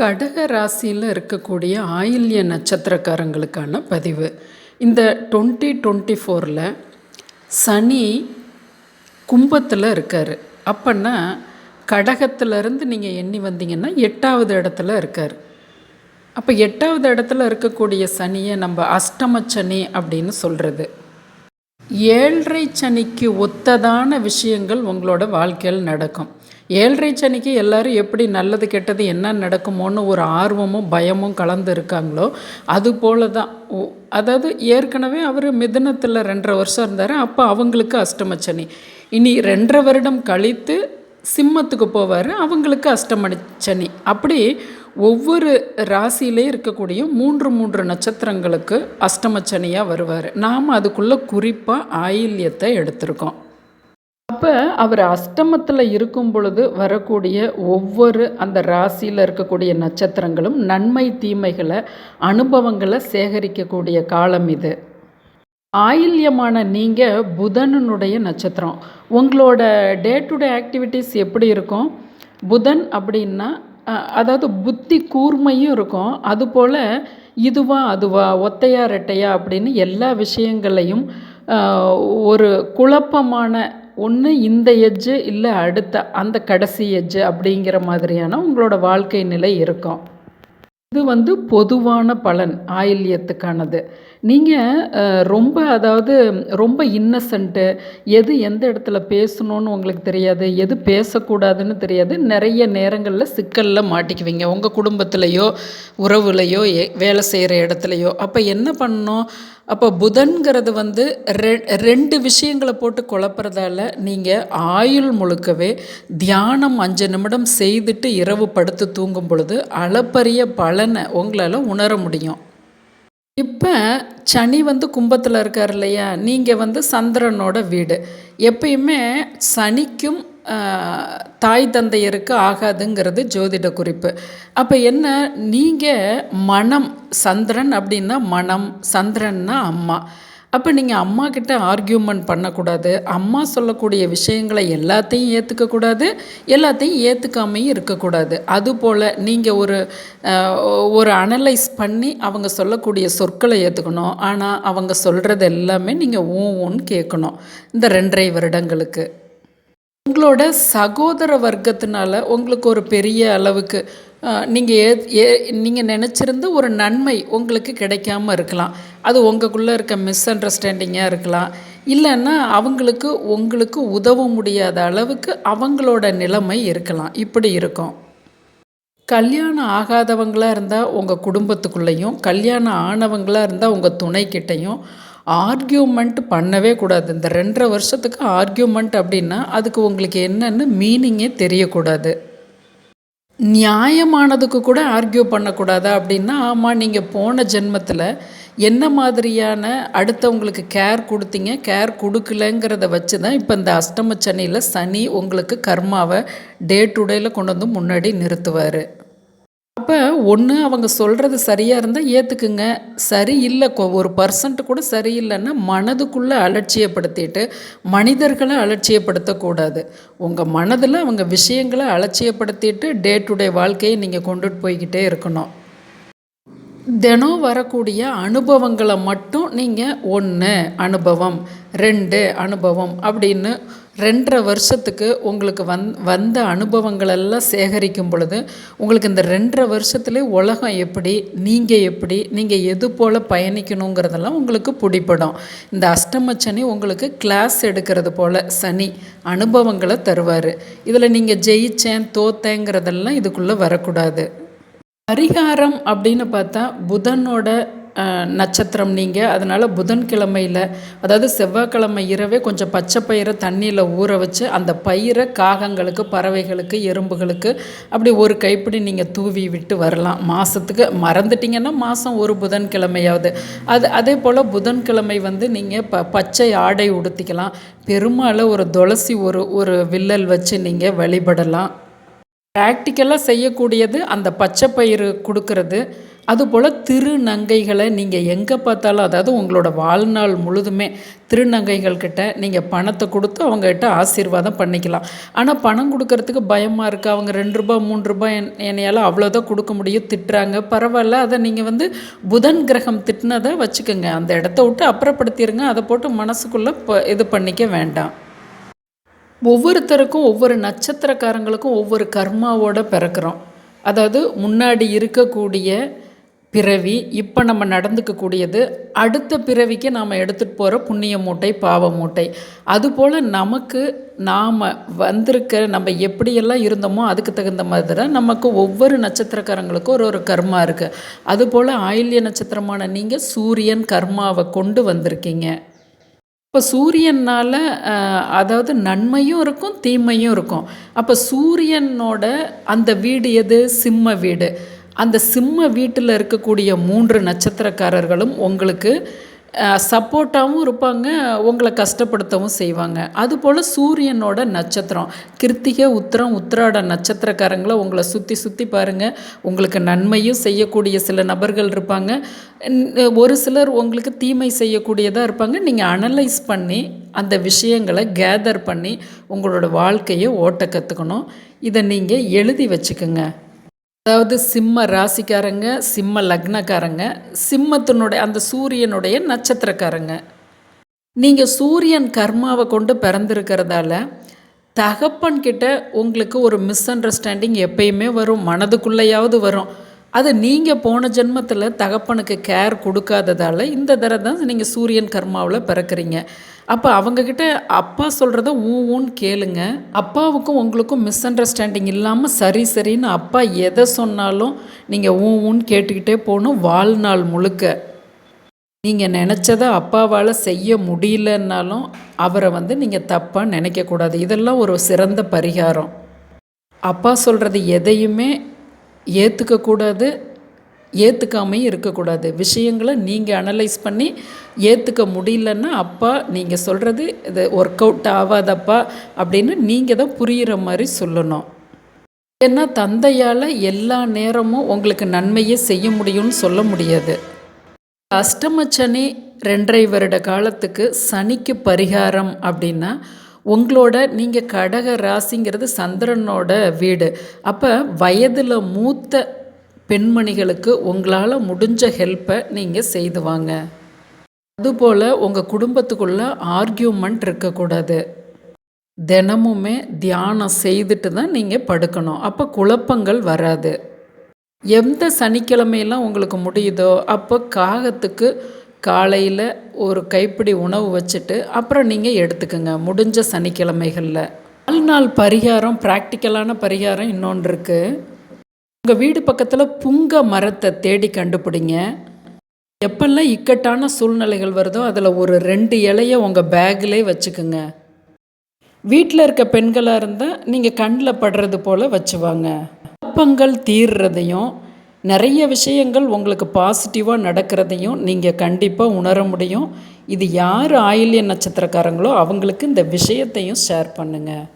கடக ராசியில் இருக்கக்கூடிய ஆயில்ய நட்சத்திரக்காரங்களுக்கான பதிவு. இந்த டுவெண்ட்டி டுவெண்ட்டி ஃபோரில் சனி கும்பத்தில் இருக்கார். அப்போன்னா கடகத்திலேருந்து நீங்கள் எண்ணி வந்தீங்கன்னா எட்டாவது இடத்துல இருக்கார். அப்போ எட்டாவது இடத்துல இருக்கக்கூடிய சனியை நம்ம அஷ்டம சனி அப்படின்னு சொல்கிறது ஏழரை சனிக்கு ஒத்ததான விஷயங்கள் உங்களோட வாழ்க்கையில் நடக்கும். ஏழரை சனிக்கு எல்லாரும் எப்படி நல்லது கெட்டது என்ன நடக்குமோன்னு ஒரு ஆர்வமும் பயமும் கலந்து இருக்காங்களோ அது போல தான் அதாவது ஏற்கனவே அவர் மிதனத்தில் ரெண்டரை வருஷம் இருந்தார் அப்போ அவங்களுக்கு அஷ்டமச்சனி இனி ரெண்டரை வருடம் கழித்து சிம்மத்துக்கு போவார் அவங்களுக்கு அஷ்டமணி சனி. அப்படி ஒவ்வொரு ராசியிலே இருக்கக்கூடிய மூன்று மூன்று நட்சத்திரங்களுக்கு அஷ்டமச்சனியாக வருவார். நாம் அதுக்குள்ளே குறிப்பாக ஆயில்யத்தை எடுத்திருக்கோம். அப்போ அவர் அஷ்டமத்தில் இருக்கும் பொழுது வரக்கூடிய ஒவ்வொரு அந்த ராசியில் இருக்கக்கூடிய நட்சத்திரங்களும் நன்மை தீமைகளை அனுபவங்களை சேகரிக்கக்கூடிய காலம் இது. ஆயில்யமான நீங்கள் புதனனுடைய நட்சத்திரம். உங்களோட டே டு டே ஆக்டிவிட்டீஸ் எப்படி இருக்கும்? புதன் அப்படின்னா அதாவது புத்தி கூர்மையும் இருக்கும். அதுபோல் இதுவா அதுவா ஒத்தையா ரெட்டையா அப்படின்னு எல்லா விஷயங்களையும் ஒரு குழப்பமான ஒன்று இந்த எஜ்ஜு இல்லை அடுத்த அந்த கடைசி எஜ்ஜு அப்படிங்கிற மாதிரியான உங்களோட வாழ்க்கை நிலை இருக்கும். இது வந்து பொதுவான பலன் ஆயில்யத்துக்கானது. நீங்கள் ரொம்ப அதாவது ரொம்ப இன்னசென்ட்டு எது எந்த இடத்துல பேசணும்னு உங்களுக்கு தெரியாது எது பேசக்கூடாதுன்னு தெரியாது நிறைய நேரங்களில் சிக்கலில் மாட்டிக்குவீங்க. உங்கள் குடும்பத்துலேயோ உறவுலையோ வேலை செய்கிற இடத்துலையோ. அப்போ என்ன பண்ணணும்? அப்போ புதன்கிறது வந்து ரெ ரெண்டு விஷயங்களை போட்டு குழப்புறதால நீங்கள் ஆயுள் முழுக்கவே தியானம் அஞ்சு நிமிடம் செய்துட்டு இரவு படுத்து தூங்கும் பொழுது அளப்பரிய பலனை உங்களால் உணர முடியும். இப்போ சனி வந்து கும்பத்தில் இருக்கார் இல்லையா? நீங்கள் வந்து சந்திரனோட வீடு. எப்பயுமே சனிக்கும் தாய் தந்தையருக்கு ஆகாதுங்கிறது ஜோதிட குறிப்பு. அப்போ என்ன? நீங்கள் மனம் சந்திரன் அப்படின்னா மனம் சந்திரன்னா அம்மா. அப்போ நீங்கள் அம்மா கிட்ட ஆர்கியூமெண்ட் பண்ணக்கூடாது. அம்மா சொல்லக்கூடிய விஷயங்களை எல்லாத்தையும் ஏற்றுக்கக்கூடாது எல்லாத்தையும் ஏற்றுக்காமையும் இருக்கக்கூடாது. அதுபோல் நீங்கள் ஒரு ஒரு அனலைஸ் பண்ணி அவங்க சொல்லக்கூடிய சொற்களை ஏற்றுக்கணும் ஆனால் அவங்க சொல்கிறது எல்லாமே நீங்கள் ஊன்னு கேட்கணும். இந்த ரெண்டரை வருடங்களுக்கு. உங்களோட சகோதர வர்க்கத்தினால உங்களுக்கு ஒரு பெரிய அளவுக்கு நீங்கள் ஏ ஏ நீங்கள் நினச்சிருந்த ஒரு நன்மை உங்களுக்கு கிடைக்காம இருக்கலாம். அது உங்களுக்குள்ளே இருக்க மிஸ் அண்டர்ஸ்டாண்டிங்காக இருக்கலாம். இல்லைன்னா அவங்களுக்கு உங்களுக்கு உதவ முடியாத அளவுக்கு அவங்களோட நிலைமை இருக்கலாம். இப்படி இருக்கும். கல்யாணம் ஆகாதவங்களாக இருந்தால் உங்கள் குடும்பத்துக்குள்ளேயும் கல்யாணம் ஆனவங்களாக இருந்தால் உங்கள் துணைக்கிட்டையும் ஆர்கியூமெண்ட் பண்ணவே கூடாது. இந்த ரெண்டரை வருஷத்துக்கு ஆர்கியூமெண்ட் அப்படின்னா அதுக்கு உங்களுக்கு என்னென்னு மீனிங்கே தெரியக்கூடாது. நியாயமானதுக்கு கூட ஆர்கியூ பண்ணக்கூடாதா அப்படின்னா ஆமாம் நீங்கள் போன ஜென்மத்தில் என்ன மாதிரியான அடுத்தவங்களுக்கு கேர் கொடுத்தீங்க கேர் கொடுக்கலங்கிறத வச்சு தான் இப்போ இந்த அஷ்டம சனியில் சனி உங்களுக்கு கர்மாவை டே டு டேயில் கொண்டு வந்து முன்னாடி நிறுத்துவார். அப்போ ஒன்று அவங்க சொல்கிறது சரியாக இருந்தால் ஏற்றுக்குங்க சரி இல்லை ஒரு பர்சன்ட் கூட சரியில்லைன்னா மனதுக்குள்ளே அலட்சியப்படுத்திட்டு மனிதர்களை அலட்சியப்படுத்தக்கூடாது உங்கள் மனதில் அவங்க விஷயங்களை அலட்சியப்படுத்திட்டு டே டு டே வாழ்க்கையை நீங்கள் கொண்டுட்டு போய்கிட்டே இருக்கணும். தினம் வரக்கூடிய அனுபவங்களை மட்டும் நீங்கள் ஒன்று அனுபவம் ரெண்டு அனுபவம் அப்படின்னு ரெண்டரை வருஷத்துக்கு உங்களுக்கு வந் வந்த அனுபவங்களெல்லாம் சேகரிக்கும் பொழுது உங்களுக்கு இந்த ரெண்டரை வருஷத்துல உலகம் எப்படி நீங்கள் எப்படி நீங்கள் எது போல் பயணிக்கணுங்கிறதெல்லாம் உங்களுக்கு பிடிப்படும் இந்த அஷ்டம சனி உங்களுக்கு கிளாஸ் எடுக்கிறது போல் சனி அனுபவங்களை தருவார். இதில் நீங்கள் ஜெயித்தேன் தோத்தேங்கிறதெல்லாம் இதுக்குள்ளே வரக்கூடாது. பரிகாரம் அப்படின்னு பார்த்தா புதனோட நட்சத்திரம் நீங்கள் அதனால் புதன்கிழமையில் அதாவது செவ்வாய்க்கிழமை இரவே கொஞ்சம் பச்சை பயிரை தண்ணியில் ஊற வச்சு அந்த பயிரை காகங்களுக்கு பறவைகளுக்கு எறும்புகளுக்கு அப்படி ஒரு கைப்பிடி நீங்கள் தூவி விட்டு வரலாம். மாதத்துக்கு மறந்துட்டீங்கன்னா மாதம் ஒரு புதன்கிழமையாவது. அது அதே போல் புதன்கிழமை வந்து நீங்கள் ப பச்சை ஆடை உடுத்திக்கலாம். பெருமாளை ஒரு துளசி ஒரு ஒரு வில்லல் வச்சு நீங்கள் வழிபடலாம். ப்ராக்டிக்கலாக செய்யக்கூடியது அந்த பச்சை பயிறு கொடுக்கறது. அதுபோல் திருநங்கைகளை நீங்கள் எங்கே பார்த்தாலும் அதாவது உங்களோட வாழ்நாள் முழுதுமே திருநங்கைகள்கிட்ட நீங்கள் பணத்தை கொடுத்து அவங்ககிட்ட ஆசீர்வாதம் பண்ணிக்கலாம். ஆனால் பணம் கொடுக்கறதுக்கு பயமாக இருக்குது அவங்க ரெண்டு ரூபா மூணு ரூபாய் என் என்னையால் அவ்வளோதான் கொடுக்க முடியும். திட்டுறாங்க. பரவாயில்ல. அதை நீங்கள் வந்து புதன் கிரகம் திட்டினதை வச்சுக்கோங்க. அந்த இடத்த விட்டு அப்புறப்படுத்திடுங்க அதை போட்டு மனசுக்குள்ளே ப இது பண்ணிக்க வேண்டாம். ஒவ்வொருத்தருக்கும் ஒவ்வொரு நட்சத்திரக்காரங்களுக்கும் ஒவ்வொரு கர்மாவோட பிறக்கிறோம். அதாவது முன்னாடி இருக்கக்கூடிய பிறவி இப்போ நம்ம நடந்துக்கக்கூடியது அடுத்த பிறவிக்கு நாம் எடுத்துகிட்டு போகிற புண்ணிய மூட்டை பாவ மூட்டை. அதுபோல் நமக்கு நாம் வந்திருக்க நம்ம எப்படியெல்லாம் இருந்தோமோ அதுக்கு தகுந்த மாதிரி தான் நமக்கு ஒவ்வொரு நட்சத்திரக்காரங்களுக்கும் ஒரு ஒரு கர்மா இருக்குது அதுபோல் ஆயில்ய நட்சத்திரமான நீங்கள் சூரியன் கர்மாவை கொண்டு வந்திருக்கீங்க. இப்போ சூரியனால் அதாவது நன்மையும் இருக்கும் தீமையும் இருக்கும். அப்போ சூரியனோட அந்த வீடு எது? சிம்ம வீடு. அந்த சிம்ம வீட்டில் இருக்கக்கூடிய மூன்று நட்சத்திரக்காரர்களும் உங்களுக்கு சப்போர்ட்டாகவும் இருப்பாங்க உங்களை கஷ்டப்படுத்தவும் செய்வாங்க. அதுபோல் சூரியனோட நட்சத்திரம் கிருத்திகை உத்திரம் உத்திராட நட்சத்திரக்காரங்களை உங்களை சுற்றி சுற்றி பாருங்கள் உங்களுக்கு நன்மையும் செய்யக்கூடிய சில நபர்கள் இருப்பாங்க. ஒரு சிலர் உங்களுக்கு தீமை செய்யக்கூடியதாக இருப்பாங்க. நீங்கள் அனலைஸ் பண்ணி அந்த விஷயங்களை கேதர் பண்ணி உங்களோட வாழ்க்கையை ஓட்ட கற்றுக்கணும் இதை நீங்கள் எழுதி வச்சுக்கோங்க. அதாவது சிம்ம ராசிக்காரங்க சிம்ம லக்னக்காரங்க சிம்மத்தினுடைய அந்த சூரியனுடைய நட்சத்திரக்காரங்க. நீங்கள் சூரியன் கர்மாவை கொண்டு பிறந்திருக்கிறதால தகப்பன்கிட்ட உங்களுக்கு ஒரு மிஸ் அண்டர்ஸ்டாண்டிங் எப்பயுமே வரும் மனதுக்குள்ளேயாவது வரும். அது நீங்கள் போன ஜென்மத்தில் தகப்பனுக்கு கேர் கொடுக்காததால் இந்த தடவை தான் நீங்கள் சூரியன் கர்மாவில் பிறக்கிறீங்க. அப்போ அவங்கக்கிட்ட அப்பா சொல்கிறத ஊ ஊன்னு கேளுங்க. அப்பாவுக்கும் உங்களுக்கும் மிஸ் அண்டர்ஸ்டாண்டிங் இல்லாமல் சரி சரின்னு அப்பா எதை சொன்னாலும் நீங்கள் ஊ ஊன்னு கேட்டுக்கிட்டே போகணும் வாழ்நாள் முழுக்க. நீங்கள் நினச்சதை அப்பாவால் செய்ய முடியலன்னாலும் அவரை வந்து நீங்கள் தப்பாக நினைக்கக்கூடாது. இதெல்லாம் ஒரு சிறந்த பரிகாரம். அப்பா சொல்கிறது எதையுமே ஏற்றுக்கக்கூடாது ஏற்றுக்காமையும் இருக்கக்கூடாது. விஷயங்களை நீங்கள் அனலைஸ் பண்ணி ஏற்றுக்க முடியலன்னா அப்பா நீங்கள் சொல்கிறது இது ஒர்க் அவுட் ஆகாதப்பா அப்படின்னு நீங்கள் தான் புரிகிற மாதிரி சொல்லணும். ஏன்னா தந்தையால் எல்லா நேரமும் உங்களுக்கு நன்மையே செய்ய முடியும்னு சொல்ல முடியாது. அஷ்டமச்சனி ரெண்டரை வருட காலத்துக்கு சனிக்கு பரிகாரம் அப்படின்னா உங்களோட நீங்கள் கடக ராசிங்கிறது சந்திரனோட வீடு. அப்போ வயதில் மூத்த பெண்மணிகளுக்கு உங்களால் முடிஞ்ச ஹெல்ப்பை நீங்கள் செய்து வாங்க. அதுபோல் உங்கள் குடும்பத்துக்குள்ளே ஆர்கியூமெண்ட் இருக்கக்கூடாது. தினமுமே தியானம் செய்துட்டு தான் நீங்கள் படுக்கணும். அப்போ குழப்பங்கள் வராது. எந்த சனிக்கிழமையெல்லாம் உங்களுக்கு முடியுதோ அப்போ காகத்துக்கு காலையில் ஒரு கைப்பிடி உணவு வச்சுட்டு அப்புறம் நீங்கள் எடுத்துக்கோங்க. முடிஞ்ச சனிக்கிழமைகளில். நாள் பரிகாரம் ப்ராக்டிக்கலான பரிகாரம் இன்னொன்று இருக்குது உங்கள் வீடு பக்கத்தில் புங்க மரத்தை தேடி கண்டுபிடிங்க. எப்பெல்லாம் இக்கட்டான சூழ்நிலைகள் வருதோ அதில் ஒரு ரெண்டு இலையை உங்கள் பேக்கிலே வச்சுக்கோங்க. வீட்டில் இருக்க பெண்களாக இருந்தால் நீங்கள் கண்ணில் படுறது போல் வச்சுவாங்க. குழப்பங்கள் தீர்றதையும் நிறைய விஷயங்கள் உங்களுக்கு பாசிட்டிவாக நடக்கிறதையும் நீங்கள் கண்டிப்பாக உணர முடியும். இது யார் ஆயில்ய நட்சத்திரக்காரங்களோ அவங்களுக்கு இந்த விஷயத்தையும் ஷேர் பண்ணுங்கள்